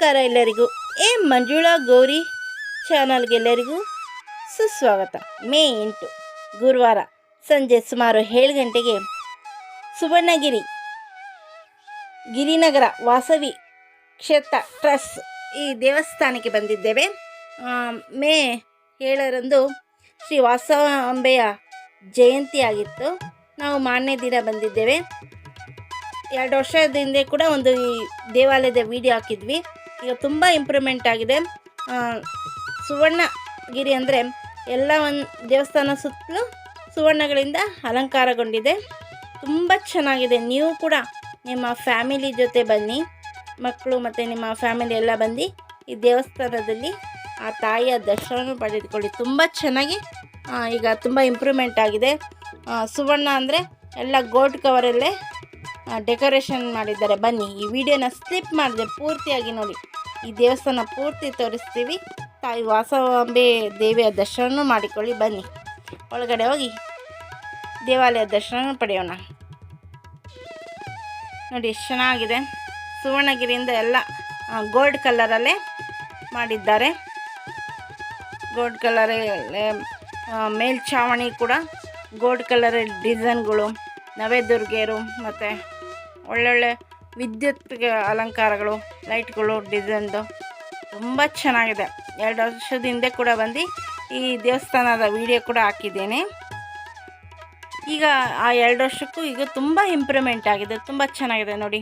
ನಮಸ್ಕಾರ ಎಲ್ಲರಿಗೂ. ಏ ಮಂಜುಳಾ ಗೌರಿ ಚಾನಲ್ಗೆಲ್ಲರಿಗೂ ಸುಸ್ವಾಗತ. ಮೇ ಎಂಟು, ಗುರುವಾರ ಸಂಜೆ ಸುಮಾರು ಏಳು ಗಂಟೆಗೆ ಸುವರ್ಣಗಿರಿ, ಗಿರಿನಗರ ವಾಸವಿ ಕ್ಷೇತ್ರ ಟ್ರಸ್ಟ್ ಈ ದೇವಸ್ಥಾನಕ್ಕೆ ಬಂದಿದ್ದೇವೆ. ಮೇ ಏಳರಂದು ಶ್ರೀ ವಾಸವಾಂಬೆಯ ಜಯಂತಿ ಆಗಿತ್ತು ನಾವು ಮಾರನೇ ದಿನ ಬಂದಿದ್ದೇವೆ. ಎರಡು ವರ್ಷದ ಹಿಂದೆ ಕೂಡ ಒಂದು ಈ ದೇವಾಲಯದ ವಿಡಿಯೋ ಹಾಕಿದ್ವಿ. ಈಗ ತುಂಬ ಇಂಪ್ರೂವ್ಮೆಂಟ್ ಆಗಿದೆ. ಸುವರ್ಣಗಿರಿ ಅಂದರೆ ಎಲ್ಲ ಒಂದು ದೇವಸ್ಥಾನ ಸುತ್ತಲೂ ಸುವರ್ಣಗಳಿಂದ ಅಲಂಕಾರಗೊಂಡಿದೆ. ತುಂಬ ಚೆನ್ನಾಗಿದೆ. ನೀವು ಕೂಡ ನಿಮ್ಮ ಫ್ಯಾಮಿಲಿ ಜೊತೆ ಬನ್ನಿ. ಮಕ್ಕಳು ಮತ್ತು ನಿಮ್ಮ ಫ್ಯಾಮಿಲಿ ಎಲ್ಲ ಬಂದು ಈ ದೇವಸ್ಥಾನದಲ್ಲಿ ಆ ತಾಯಿಯ ದರ್ಶನವನ್ನು ಪಡೆದುಕೊಳ್ಳಿ. ತುಂಬ ಚೆನ್ನಾಗಿ ಈಗ ತುಂಬ ಇಂಪ್ರೂವ್ಮೆಂಟ್ ಆಗಿದೆ. ಸುವರ್ಣ ಅಂದರೆ ಎಲ್ಲ ಗೋಲ್ಡ್ ಕವರಲ್ಲೇ ಡೆಕೋರೇಷನ್ ಮಾಡಿದ್ದಾರೆ. ಬನ್ನಿ, ಈ ವಿಡಿಯೋನ ಸ್ಲಿಪ್ ಮಾಡಿದೆ ಪೂರ್ತಿಯಾಗಿ ನೋಡಿ. ಈ ದೇವಸ್ಥಾನ ಪೂರ್ತಿ ತೋರಿಸ್ತೀವಿ. ತಾಯಿ ವಾಸವಾಂಬೆ ದೇವಿಯ ದರ್ಶನ ಮಾಡಿಕೊಳ್ಳಿ, ಬನ್ನಿ. ಒಳಗಡೆ ಹೋಗಿ ದೇವಾಲಯ ದರ್ಶನ ಪಡೆಯೋಣ. ನೋಡಿ, ಎಷ್ಟು ಚೆನ್ನಾಗಿದೆ. ಸುವರ್ಣಗಿರಿಯಿಂದ ಎಲ್ಲ ಗೋಲ್ಡ್ ಕಲರಲ್ಲೇ ಮಾಡಿದ್ದಾರೆ. ಗೋಲ್ಡ್ ಕಲರ್ ಮೇಲ್ಛಾವಣಿ ಕೂಡ ಗೋಲ್ಡ್ ಕಲರ್ ಡಿಸೈನ್ಗಳು ನವದುರ್ಗೆಯರು ಮತ್ತು ಒಳ್ಳೊಳ್ಳೆ ವಿದ್ಯುತ್ ಅಲಂಕಾರಗಳು. ಲೈಟ್ಗಳು ಡಿಸೈನ್ದು ತುಂಬ ಚೆನ್ನಾಗಿದೆ. ಎರಡು ವರ್ಷದ ಹಿಂದೆ ಕೂಡ ಬಂದು ಈ ದೇವಸ್ಥಾನದ ವಿಡಿಯೋ ಕೂಡ ಹಾಕಿದ್ದೇನೆ. ಈಗ ಆ ಎರಡು ವರ್ಷಕ್ಕೂ ಈಗ ತುಂಬ ಇಂಪ್ರೂವ್ಮೆಂಟ್ ಆಗಿದೆ, ತುಂಬ ಚೆನ್ನಾಗಿದೆ ನೋಡಿ.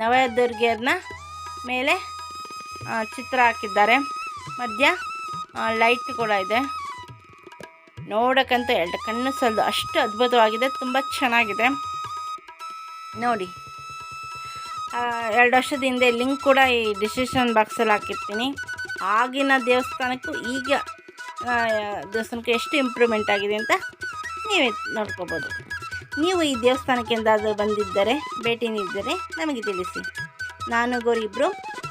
ನವದುರ್ಗೆಯರ್ನ ಮೇಲೆ ಚಿತ್ರ ಹಾಕಿದ್ದಾರೆ. ಮಧ್ಯ ಲೈಟ್ ಕೂಡ ಇದೆ. ನೋಡೋಕ್ಕಂತ ಎರಡು ಕಣ್ಣು ಸಲ್ದು ಅಷ್ಟು ಅದ್ಭುತವಾಗಿದೆ, ತುಂಬ ಚೆನ್ನಾಗಿದೆ. ನೋಡಿ. ಎರಡು ವರ್ಷದ ಹಿಂದೆ ಲಿಂಕ್ ಕೂಡ ಈ ಡಿಸಿಷನ್ ಬಾಕ್ಸಲ್ಲಿ ಹಾಕಿರ್ತೀನಿ. ಆಗಿನ ದೇವಸ್ಥಾನಕ್ಕೂ ಈಗ ದೇವಸ್ಥಾನಕ್ಕೆ ಎಷ್ಟು ಇಂಪ್ರೂವ್ಮೆಂಟ್ ಆಗಿದೆ ಅಂತ ನೀವೇ ನೋಡ್ಕೋಬೋದು. ನೀವು ಈ ದೇವಸ್ಥಾನಕ್ಕೆ ಎಂದಾದರೂ ಬಂದಿದ್ದರೆ, ಭೇಟಿ ನೀಡಿದರೆ ನಮಗೆ ತಿಳಿಸಿ. ನಾನು ಗೌರಿಬ್ಬರು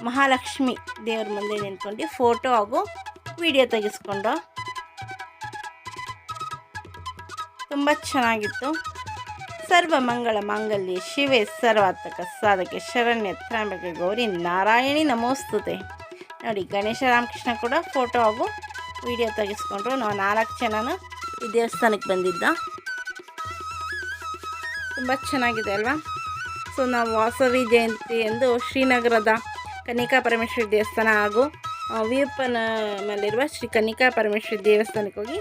ಮಹಾಲಕ್ಷ್ಮಿ ದೇವ್ರ ಮುಂದೆ ನಿಂತ್ಕೊಂಡು ಫೋಟೋ ಹಾಗೂ ವಿಡಿಯೋ ತೆಗೆಸ್ಕೊಂಡು. ತುಂಬ ಚೆನ್ನಾಗಿತ್ತು. ಸರ್ವ ಮಂಗಳ ಮಾಂಗಲ್ಯ. ಶಿವೆ ಸರ್ವಾತ್ಮಕ ಸಾಧಕೆ ಶರಣ್ಯ ತ್ರಾಂಬಕೆ ಗೌರಿ ನಾರಾಯಣಿ ನಮೋಸ್ತುತೆ. ನೋಡಿ, ಗಣೇಶ ರಾಮಕೃಷ್ಣ ಕೂಡ ಫೋಟೋ ಹಾಗೂ ವಿಡಿಯೋ ತೆಗೆಸ್ಕೊಂಡ್ರು. ನಾವು ನಾಲ್ಕು ಜನನು ಈ ದೇವಸ್ಥಾನಕ್ಕೆ ಬಂದಿದ್ದ. ತುಂಬ ಚೆನ್ನಾಗಿದೆ ಅಲ್ವಾ? ಸೊ ನಾವು ವಾಸವಿ ಜಯಂತಿ ಎಂದು ಶ್ರೀನಗರದ ಕನಿಕಾ ಪರಮೇಶ್ವರಿ ದೇವಸ್ಥಾನ ಹಾಗೂ ವೀರಪ್ಪನ ಮೇಲಿರುವ ಶ್ರೀ ಕನಿಕಾ ಪರಮೇಶ್ವರಿ ದೇವಸ್ಥಾನಕ್ಕೆ ಹೋಗಿ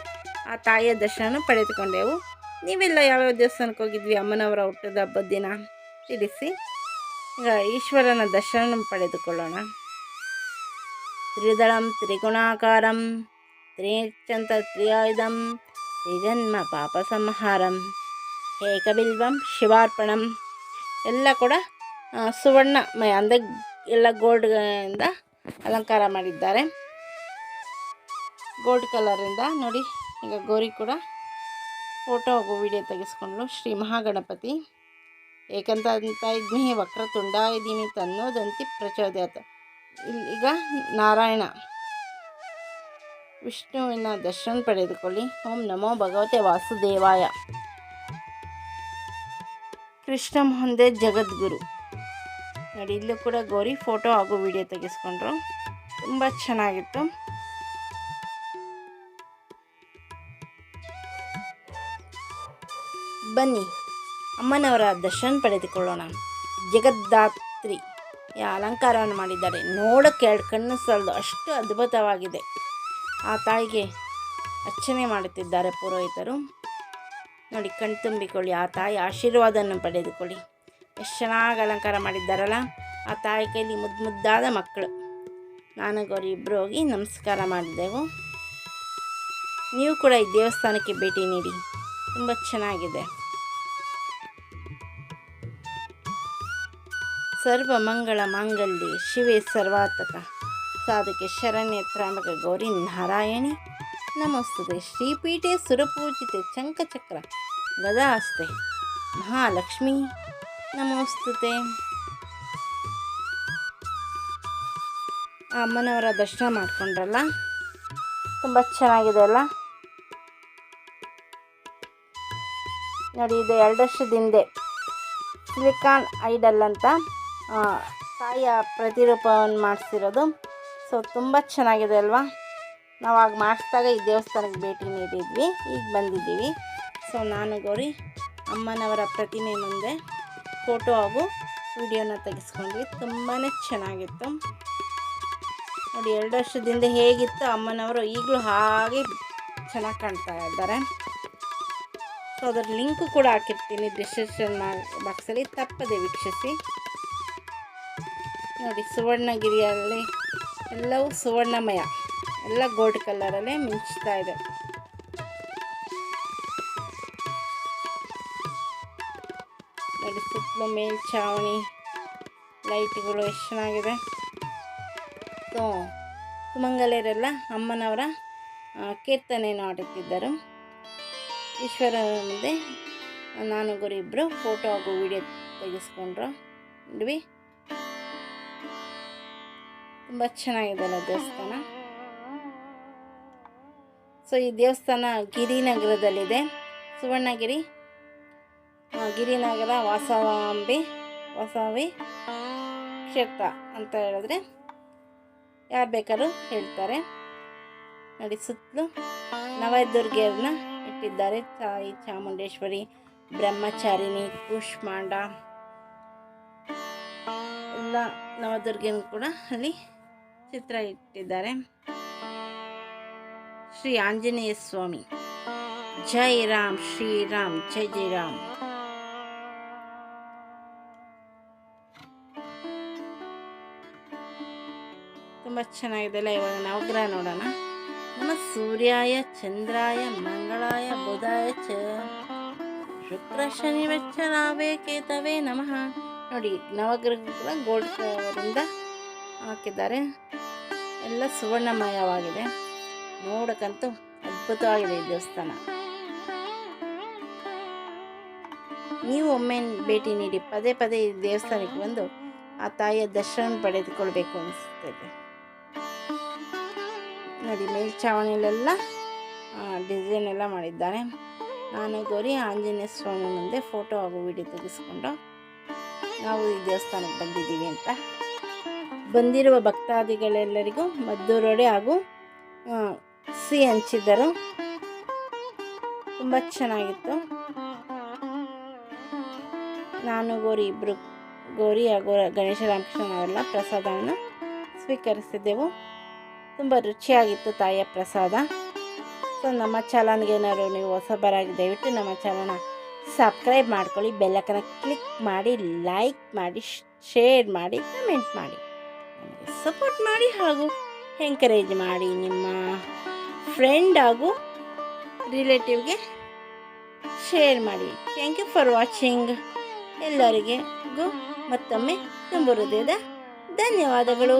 ಆ ತಾಯಿಯ ದರ್ಶನ ಪಡೆದುಕೊಂಡೆವು. ನೀವೆಲ್ಲ ಯಾವ್ಯಾವ ದೇವಸ್ಥಾನಕ್ಕೆ ಹೋಗಿದ್ವಿ ಅಮ್ಮನವರ ಹುಟ್ಟದ ಹಬ್ಬದ ದಿನ? ತಿಳಿಸಿ. ಈಗ ಈಶ್ವರನ ದರ್ಶನ ಪಡೆದುಕೊಳ್ಳೋಣ. ತ್ರಿದಳಂ, ತ್ರಿಗುಣಾಕಾರಂ ತ್ರಿಚಂತ ತ್ರಿಯಾಯುಧಂ, ತ್ರಿಜನ್ಮ ಪಾಪ ಸಂಹಾರಂ, ಏಕಬಿಲ್ವಂ, ಶಿವಾರ್ಪಣಂ, ಎಲ್ಲ ಕೂಡ ಸುವರ್ಣ ಅಂದರೆ ಎಲ್ಲ ಗೋಲ್ಡ್ಗಳಿಂದ ಅಲಂಕಾರ ಮಾಡಿದ್ದಾರೆ. ಗೋಲ್ಡ್ ಕಲರಿಂದ ನೋಡಿ, ಈಗ ಗೌರಿ ಕೂಡ ಫೋಟೋ ಹಾಗೂ ವಿಡಿಯೋ ತೆಗೆಸ್ಕೊಂಡ್ಲು ಶ್ರೀ ಮಹಾಗಣಪತಿ. ಏಕಂತ ಅಂತ ಇದ್ಮಿ ತುಂಡ ಇದ್ದೀನಿ ತನ್ನೋದಂತಿ ಪ್ರಚೋದಯಾತ. ಇಲ್ಲಿ ಈಗ ನಾರಾಯಣ. ವಿಷ್ಣುವಿನ ದರ್ಶನ ಪಡೆದುಕೊಳ್ಳಿ. ಓಂ ನಮೋ ಭಗವತೆ ವಾಸುದೇವಾಯ. ಕೃಷ್ಣ ಮುಂದೆ ಜಗದ್ಗುರು. ನೋಡಿ, ಇಲ್ಲೂ ಕೂಡ ಗೌರಿ, ಫೋಟೋ ಹಾಗೂ ವಿಡಿಯೋ ತೆಗೆಸ್ಕೊಂಡ್ರು. ತುಂಬ ಚೆನ್ನಾಗಿತ್ತು. ಬನ್ನಿ. ಅಮ್ಮನವರ ದರ್ಶನ ಪಡೆದುಕೊಳ್ಳೋಣ. ಜಗದ್ದಾತ್ರಿ ಅಲಂಕಾರವನ್ನು ಮಾಡಿದ್ದಾರೆ. ನೋಡೋಕ್ಕೆ ಎರಡು ಕಣ್ಣು ಸಲ್ದು ಅಷ್ಟು ಅದ್ಭುತವಾಗಿದೆ. ಆ ತಾಯಿಗೆ ಅರ್ಚನೆ ಮಾಡುತ್ತಿದ್ದಾರೆ ಪುರೋಹಿತರು. ನೋಡಿ ಕಣ್ತುಂಬಿಕೊಳ್ಳಿ ಆ ತಾಯಿ ಆಶೀರ್ವಾದವನ್ನು ಪಡೆದುಕೊಳ್ಳಿ. ಎಷ್ಟು ಚೆನ್ನಾಗಿ ಅಲಂಕಾರ ಮಾಡಿದ್ದಾರಲ್ಲ. ಆ ತಾಯಿ ಕೈಲಿ ಮುದ್ದು ಮುದ್ದಾದ ಮಕ್ಕಳು. ನಾನು ಗೌರಿ ಇಬ್ಬರು ಹೋಗಿ ನಮಸ್ಕಾರ ಮಾಡಿದೆವು. ನೀವು ಕೂಡ ಈ ದೇವಸ್ಥಾನಕ್ಕೆ ಭೇಟಿ ನೀಡಿ. ತುಂಬ ಚೆನ್ನಾಗಿದೆ. ಸರ್ವ ಮಂಗಳ ಮಾಂಗಲ್ಯ ಶಿವೆ ಸರ್ವಾತಕ. ಸಾಧಕೆ ಶರಣ್ಯ ತ್ರಾಂಬಕ ಗೌರಿ ನಾರಾಯಣಿ. ನಮಸ್ತುತೆ ಶ್ರೀಪೀಠೆ ಸುರಪೂಜಿತೆ ಚಂಕಚಕ್ರ ಗದಾಸ್ತೆ ಮಹಾಲಕ್ಷ್ಮಿ. ನಮೋಸ್ತುತೆ. ಆ ಅಮ್ಮನವರ ದರ್ಶನ ಮಾಡ್ಕೊಂಡ್ರಲ್ಲ? ತುಂಬ ಚೆನ್ನಾಗಿದೆ ಅಲ್ಲ? ನೋಡಿ ಇದು ಎರಡು ವರ್ಷದ ಹಿಂದೆ ಸಿಲಿಕಾನ್ ಐಡಲ್ ಅಂತ. ತಾಯಿಯ ಪ್ರತಿರೂಪವನ್ನು ಮಾಡಿಸಿರೋದು. ಸೊ ತುಂಬ ಚೆನ್ನಾಗಿದೆ ಅಲ್ವಾ? ನಾವು ಆಗ ಮಾಡಿಸಿದಾಗ ಈ ದೇವಸ್ಥಾನಕ್ಕೆ ಭೇಟಿ ನೀಡಿದ್ವಿ. ಈಗ ಬಂದಿದ್ದೀವಿ. ಸೊ ನಾನು ಗೌರಿ, ಅಮ್ಮನವರ ಪ್ರತಿಮೆ ಮುಂದೆ ಫೋಟೋ ಹಾಗೂ ವಿಡಿಯೋನ ತೆಗೆಸ್ಕೊಂಡ್ವಿ. ತುಂಬಾ ಚೆನ್ನಾಗಿತ್ತು. ನೋಡಿ, ಎರಡು ವರ್ಷದಿಂದ ಹೇಗಿತ್ತು ಅಮ್ಮನವರು ಈಗಲೂ ಹಾಗೆ ಚೆನ್ನಾಗಿ ಕಾಣ್ತಾ ಇದ್ದಾರೆ. ಸೊ ಅದರ ಲಿಂಕು ಕೂಡ ಹಾಕಿರ್ತೀನಿ. ಡಿಸ್ಕ್ರಿಪ್ಷನ್ ಬಾಕ್ಸಲ್ಲಿ ತಪ್ಪದೆ ವೀಕ್ಷಿಸಿ. ನೋಡಿ, ಸುವರ್ಣಗಿರಿಯಲ್ಲಿ ಎಲ್ಲವೂ ಸುವರ್ಣಮಯ. ಎಲ್ಲ ಗೋಲ್ಡ್ ಕಲರಲ್ಲೇ ಮಿಂಚ್ತಾ ಇದೆ. ನೋಡಿ, ಸುತ್ತಲೂ ಮೇಲ್ಛಾವಣಿ, ಲೈಟ್ಗಳು ಎಷ್ಟು ಚೆನ್ನಾಗಿದೆ. ಸೊ ಸುಮಂಗಲೆಯರೆಲ್ಲ ಅಮ್ಮನವರ ಕೀರ್ತನೆ ಹಾಡುತ್ತಿದ್ದರು. ಈಶ್ವರ ಮುಂದೆ ನಾನು ಗುರು ಇಬ್ಬರು ಫೋಟೋ ಹಾಗೂ ವಿಡಿಯೋ ತೆಗೆಸ್ಕೊಂಡ್ರು. ನೋಡ್ವಿ. ತುಂಬ ಚೆನ್ನಾಗಿದೆ ಅಲ್ಲ ದೇವಸ್ಥಾನ? ಸೊ ಈ ದೇವಸ್ಥಾನ ಗಿರಿನಗರದಲ್ಲಿದೆ. ಸುವರ್ಣಗಿರಿ ಗಿರಿನಗರ ವಾಸವಾಂಬಿ, ವಾಸವಿ ಕ್ಷೇತ್ರ ಅಂತ ಹೇಳಿದ್ರೆ ಯಾರು ಬೇಕಾದ್ರೂ ಹೇಳ್ತಾರೆ. ನೋಡಿ, ಸುತ್ತಲೂ ನವದುರ್ಗಿಯರನ್ನ ಇಟ್ಟಿದ್ದಾರೆ. ತಾಯಿ ಚಾಮುಂಡೇಶ್ವರಿ, ಬ್ರಹ್ಮಚಾರಿಣಿ, ಕೂಷ್ಮಾಂಡ. ಎಲ್ಲ ನವದುರ್ಗಿಯನ್ನು ಕೂಡ ಅಲ್ಲಿ ಚಿತ್ರ ಇಟ್ಟಿದ್ದಾರೆ. ಶ್ರೀ ಆಂಜನೇಯ ಸ್ವಾಮಿ. ಜೈ ರಾಮ್ ಶ್ರೀರಾಮ್ ಜೈ ಜೈ ರಾಮ್. ತುಂಬ ಚೆನ್ನಾಗಿದೆ ಅಲ್ಲ ಇವಾಗ ನವಗ್ರಹ ನೋಡೋಣ. ನಮ ಸೂರ್ಯಾಯ, ಚಂದ್ರಾಯ, ಮಂಗಳಾಯ, ಬುಧಾಯ ಚ. ಶುಕ್ರ, ಶನಿ ವೆಚ್ಚ ನಾವೇ ಕೇತವೇ ನಮಃ. ನೋಡಿ ನವಗ್ರಹ ಗೋಲ್ಡ್ ಕಲರಿಂದ ಹಾಕಿದ್ದಾರೆ. ಎಲ್ಲ ಸುವರ್ಣಮಯವಾಗಿದೆ. ನೋಡಕ್ಕಂತೂ ಅದ್ಭುತವಾಗಿದೆ ಈ ದೇವಸ್ಥಾನ. ನೀವು ಒಮ್ಮೆ ಭೇಟಿ ನೀಡಿ, ಪದೇ ಪದೇ ಈ ದೇವಸ್ಥಾನಕ್ಕೆ ಬಂದು ಆ ತಾಯಿಯ ದರ್ಶನ ಪಡೆದುಕೊಳ್ಬೇಕು ಅನಿಸ್ತದೆ ನೋಡಿ ಮೇಲ್ಛಾವಣಿಲೆಲ್ಲ ಡಿಸೈನ್ ಎಲ್ಲ ಮಾಡಿದ್ದಾರೆ. ನಾನು ಗೌರಿ ಆಂಜನೇಯ ಸ್ವಾಮಿ ಮುಂದೆ ಫೋಟೋ ಹಾಗೂ ವಿಡಿಯೋ ತೆಗೆಸ್ಕೊಂಡು ನಾವು ಈ ದೇವಸ್ಥಾನಕ್ಕೆ ಬಂದಿದ್ದೀವಿ ಅಂತ ಬಂದಿರುವ ಭಕ್ತಾದಿಗಳೆಲ್ಲರಿಗೂ ಮದ್ದೂರೊಡೆ ಹಾಗೂ ಸಿಹಿ ಹಂಚಿದ್ದರು. ತುಂಬ ಚೆನ್ನಾಗಿತ್ತು. ನಾನು, ಗೌರಿ ಇಬ್ಬರು ಗೌರಿ ಹಾಗೂ ಗಣೇಶ ರಾಮಕೃಷ್ಣ ಅವರೆಲ್ಲ ಪ್ರಸಾದವನ್ನು ಸ್ವೀಕರಿಸಿದ್ದೆವು. ತುಂಬ ರುಚಿಯಾಗಿತ್ತು ತಾಯಿಯ ಪ್ರಸಾದ. ಸೊ, ನಮ್ಮ ಚಾನಲ್ಗೆ ಏನಾದ್ರು ನೀವು ಹೊಸಬರಾಗಿ ದಯವಿಟ್ಟು ನಮ್ಮ ಚಾನಲ್ನ ಸಬ್ಸ್ಕ್ರೈಬ್ ಮಾಡ್ಕೊಳ್ಳಿ ಬೆಲ್ಲಕ್ಕನ ಕ್ಲಿಕ್ ಮಾಡಿ, ಲೈಕ್ ಮಾಡಿ ಶೇರ್ ಮಾಡಿ, ಕಮೆಂಟ್ ಮಾಡಿ. ಸಪೋರ್ಟ್ ಮಾಡಿ ಹಾಗೂ ಎಂಕರೇಜ್ ಮಾಡಿ ನಿಮ್ಮ ಫ್ರೆಂಡ್ ಹಾಗೂ ರಿಲೇಟಿವ್ಗೆ ಶೇರ್ ಮಾಡಿ. ಥ್ಯಾಂಕ್ ಯು ಫಾರ್ ವಾಚಿಂಗ್ ಎಲ್ಲರಿಗೂ ಮತ್ತೊಮ್ಮೆ ತುಂಬ ಹೃದಯದ ಧನ್ಯವಾದಗಳು.